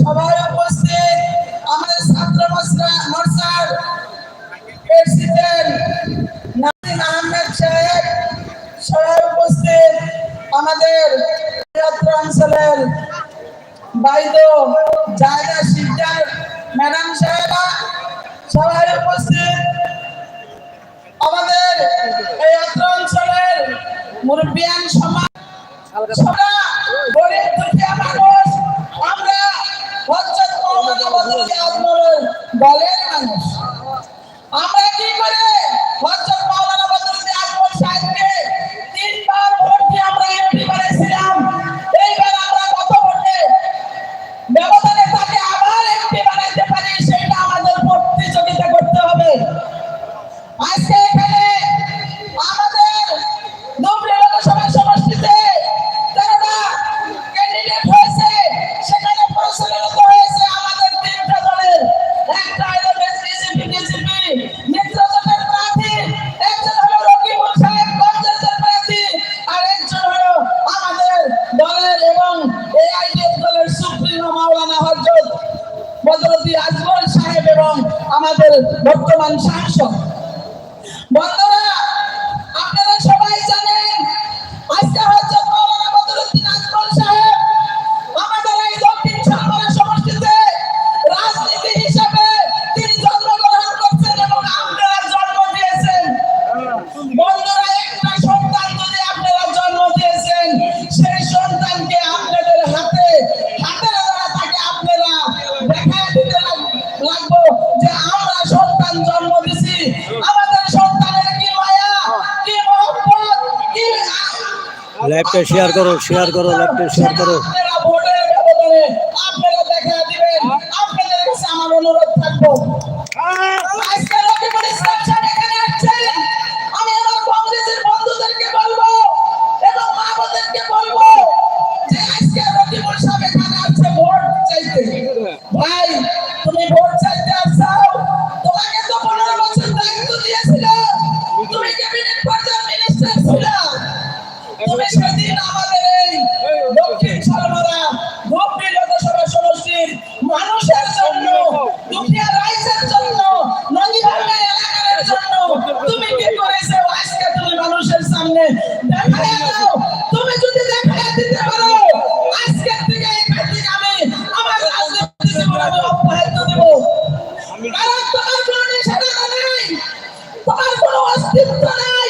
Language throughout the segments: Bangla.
সবাই উপস্থিত, আমাদের ছাত্র প্রেসিডেন্ট আহমেদ সাহেব, সবাই উপস্থিত, আমাদের অঞ্চলের জায়গা শিকদার ম্যাডাম সাহেবা সবাই উপস্থিত। আমাদের এই অত্র অঞ্চলের মুরব্বিয়ান সমাজ, সবাই বর্তমান শাসক লাইভটা শেয়ার করো শেয়ার করো লাইভটা শেয়ার করো। tiempo de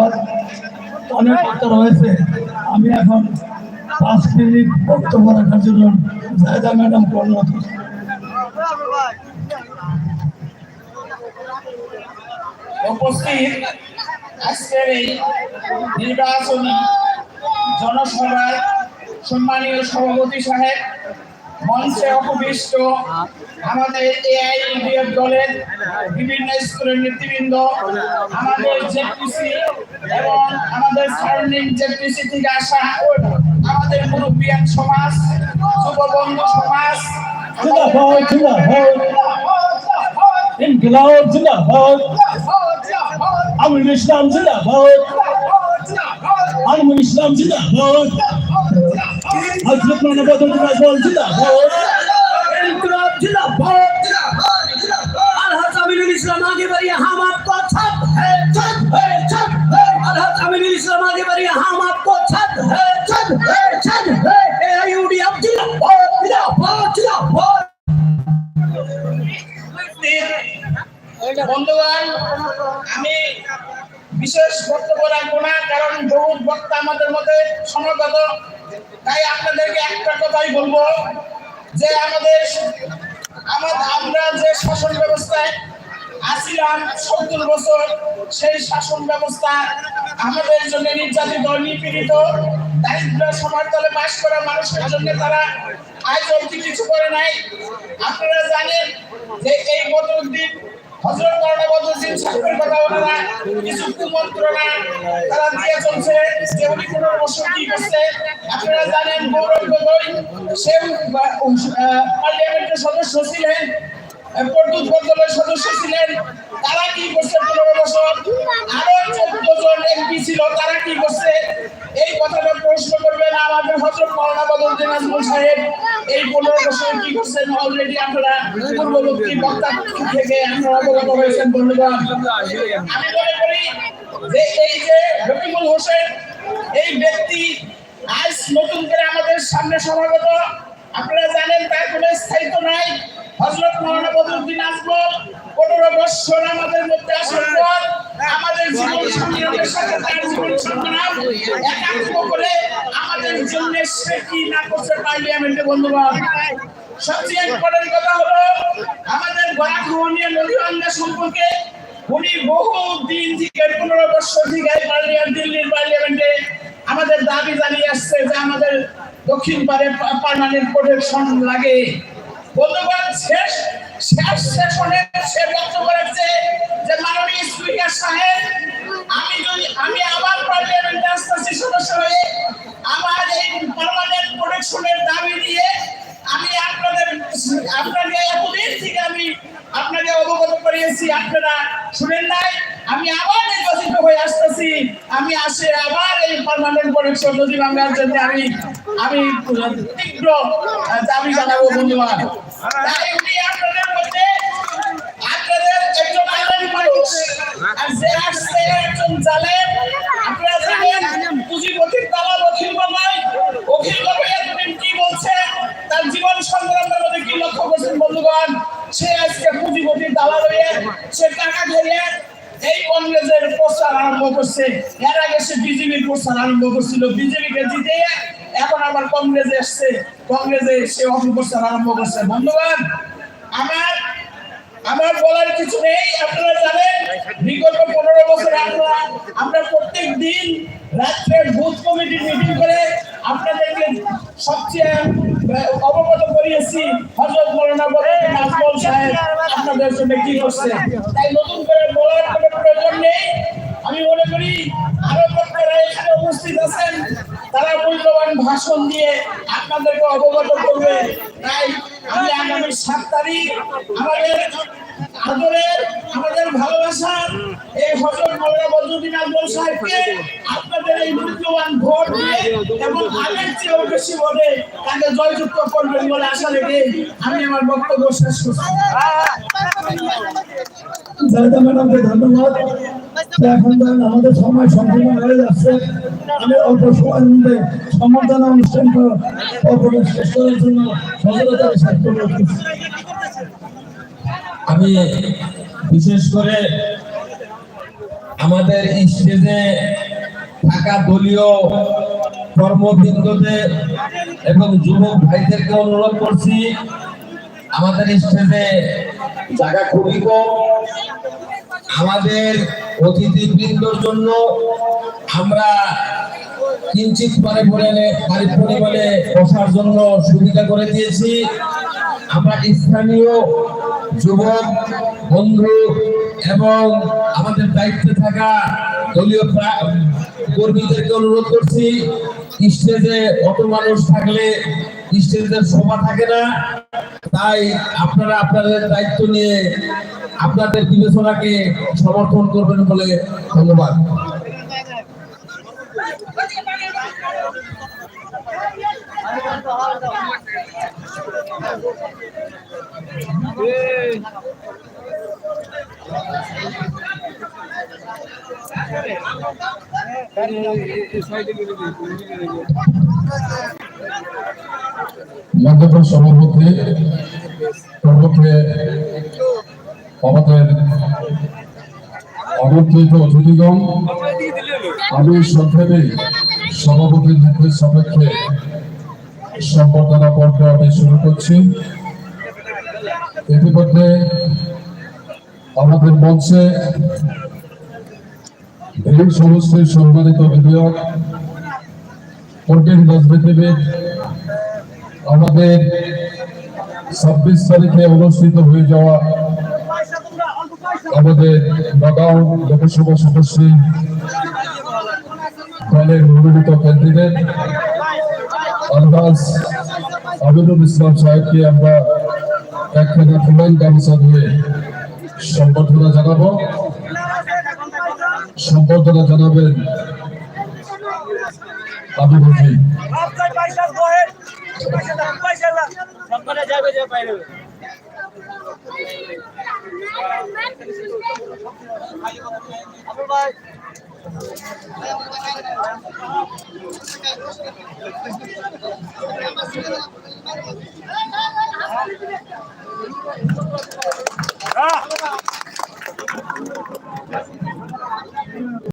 ধন্যবাদ। অনেক কথা রয়েছে। আমি এখন পাঁচ মিনিট বক্তব্য রাখার জন্য জায়দা ম্যাডাম অনুরোধ উপস্থিত আজকের এই নির্বাচনী জনসভার সম্মানীয় সভাপতি সাহেব মঞ্চে অপবিষ্ট আমাদের এআই এআইডিএফ দলের বিভিন্ন স্কুলের নেতৃবৃন্দ, আমাদের জেপিসি এবং আমাদের সার্নিং জেপিসি থেকে আসা আমাদের মুরব্বিয়ান সমাজ যুববন্ধু সমাজ আমি ইসলাম জিনা ইসলাম আমি ইসলাম জিনা জিন্দাবাদ। হজরত মানে বদল দিবাস বল জিন্দাবাদ ইনকিলাব জিন্দাবাদ আলহাজ আমিনুল ইসলাম আগে বাড়িয়ে হাম আপকো ছাপ হে ছাপ হে ছাপ হে আলহাজ আমিনুল ইসলাম আগে বাড়িয়ে হাম আপকো ছাপ হে ছাপ হে ছাপ হে এ আইউডি আপ জিন্দাবাদ জিন্দাবাদ জিন্দাবাদ বন্ধুগণ, আমি বিশেষ বক্তব্য রাখব না, কারণ বহু বক্তা আমাদের মধ্যে সমাগত তাই আপনাদেরকে একটা কথাই বলব যে আমাদের আমাদের আমরা যে শাসন ব্যবস্থায় আসিলাম সত্তর বছর, সেই শাসন ব্যবস্থা আমাদের জন্য নির্যাতিত, নিপীড়িত দারিদ্র সমাজতলে বাস করা মানুষের জন্য তারা আজ অব্দি কিছু করে নাই। আপনারা জানেন যে এই বদরুদ্দিন হজরত মৌলানা বদরুদ্দিন সাহেবের কথা ওনারা কিছু কুমন্ত্রণা তারা দিয়ে চলছে। যে উনি পনেরো বছর কি করছে, আপনারা জানেন গৌরব গগৈ সে সদস্য ছিলেন। সদস্য ছিলেন, তারা কি পনেরো বছর? আরও চোদ্দ তারা কি এই আপনারা? থেকে মনে করি যে এই যে হোসেন, এই ব্যক্তি আজ নতুন করে আমাদের সামনে সমাগত। আপনারা জানেন তার কোনো স্থায়িত্ব নাই। হজরত মৌলানা বদরুদ্দিন আজমল পনেরো বৎসর আমাদের মধ্যে আসার পর আমাদের জীবন সংগ্রামের সাথে তার জীবন সংগ্রাম একাত্ম করে আমাদের জন্য সে কি না করছে পার্লিয়ামেন্টে বন্ধুগণ সবচেয়ে ইম্পর্টেন্ট কথা হলো আমাদের গণাখনীয় নদীবান্ধা সম্পর্কে উনি বহু দিন থেকে পনেরো বছর থেকে পার্লিয়ামেন্ট দিল্লির পার্লিয়ামেন্টে আমাদের দাবি জানিয়ে আসছে যে আমাদের দক্ষিণ পারে পার্মানেন্ট প্রোটেকশন লাগে। বন্ধুগণ, শেষ শেষ সেশনে সে বক্তব্য রাখছে যে মাননীয় স্পিকার সাহেব, আমি যদি, আমি আবার পার্লামেন্টে আসতেছি সদস্য হয়ে, আমার এই পার্মানেন্ট প্রোটেকশনের দাবি নিয়ে আমি আপনাদের, আপনাকে এতদিন থেকে আমি আপনাকে অবগত করিয়েছি, আপনারা শুনেন নাই, আমি আবার আসতেছি। আমি আসে আবার এই পার্মানেন্ট প্রোটেকশন নদী বাংলার জন্য আমি আমি তীব্র দাবি জানাব আপনাদের আর যে আসছে একজন জানেন পুঁজিপতির কি বলছে, তার সে আজকে পুঁজিপতির দালাল হয়ে সে টাকা খেয়ে এই কংগ্রেসের প্রচার আরম্ভ করছে। এর আগে সে বিজেপির প্রচার আরম্ভ করছিল। বিজেপিকে জিতে এখন আবার কংগ্রেসে এসছে। কংগ্রেসে সে অপপ্রচার আরম্ভ করছে। বন্ধুগণ, আমার আমার বলার কিছু নেই। আপনারা জানেন, বিগত পনেরো বছর আমরা আমরা প্রত্যেক দিন রাত্রে বুথ কমিটি মিটিং করে আপনাদেরকে সবচেয়ে অবগত করিয়েছি। হজরত মৌলানা বলেন আজমল সাহেব আপনাদের জন্য কি করছে? তাই নতুন করে বলার কোনো প্রয়োজন নেই। আমি মনে করি আরও বক্তারা এখানে উপস্থিত আছেন। তারা মূল্যবান ভাষণ দিয়ে আপনাদেরকে অবগত করবে। তাই আমি আগামী সাত তারিখ আমাদের আদরের আমাদের ভালোবাসার এই হজরত মৌলানা বদরুদ্দিন আজমল সাহেবকে আপনাদের এই মূল্যবান ভোট দিয়ে এবং আগের চেয়েও বেশি ভোটে তাকে জয়যুক্ত করবেন বলে আশা রেখে আমি আমার বক্তব্য শেষ করছি। জায়দা ম্যাডামকে ধন্যবাদ। এখন ধরেন আমাদের সময় সম্পূর্ণ হয়ে যাচ্ছে আমি অল্প সময়ের মধ্যে সম্বর্ধনা অনুষ্ঠান শেষ করার জন্য সচেতনতার করছি। আমি বিশেষ করে আমাদের স্টেজে থাকা দলীয় কর্মবৃন্দদের এবং যুবক ভাইদেরকে অনুরোধ করছি, আমাদের স্টেজে জায়গা খুবই কম আমাদের অতিথিবৃন্দর জন্য আমরা কিঞ্চিত পরে পরে পরিমাণে বসার জন্য সুবিধা করে দিয়েছি। আমরা স্থানীয় যুবক, বন্ধু এবং আমাদের দায়িত্বে থাকা দলীয় কর্মীদেরকে অনুরোধ করছি, স্টেজে অত মানুষ থাকলে স্টেজের শোভা থাকে না। তাই আপনারা আপনাদের দায়িত্ব নিয়ে আপনাদের বিবেচনাকে সমর্থন করবেন বলে ধন্যবাদ। মধ্যপ্রদেশ সভাপতি পূর্বকে আমাদের আমন্ত্রিত অতিথিগণ, আমি সংক্ষেপে সভাপতির নির্দেশ সাপেক্ষে সম্বর্ধনা পর্ব আমি শুরু করছি। ইতিমধ্যে আমাদের মঞ্চে ভিড় সমষ্টির সম্মানিত বিধায়ক পন্ডিত রাজনীতিবিদ, আমাদের ছাব্বিশ তারিখে অনুষ্ঠিত হয়ে যাওয়া আমাদের নগাঁও লোকসভা সদস্য দলের মনোনীত ক্যান্ডিডেট আলহাজ আমিনুল ইসলাম সাহেবকে আমরা একখানা ফুলান গামছা দিয়ে সম্বর্ধনা জানাব। সম্বর্ধনা জানাবেন বাইরে আবুল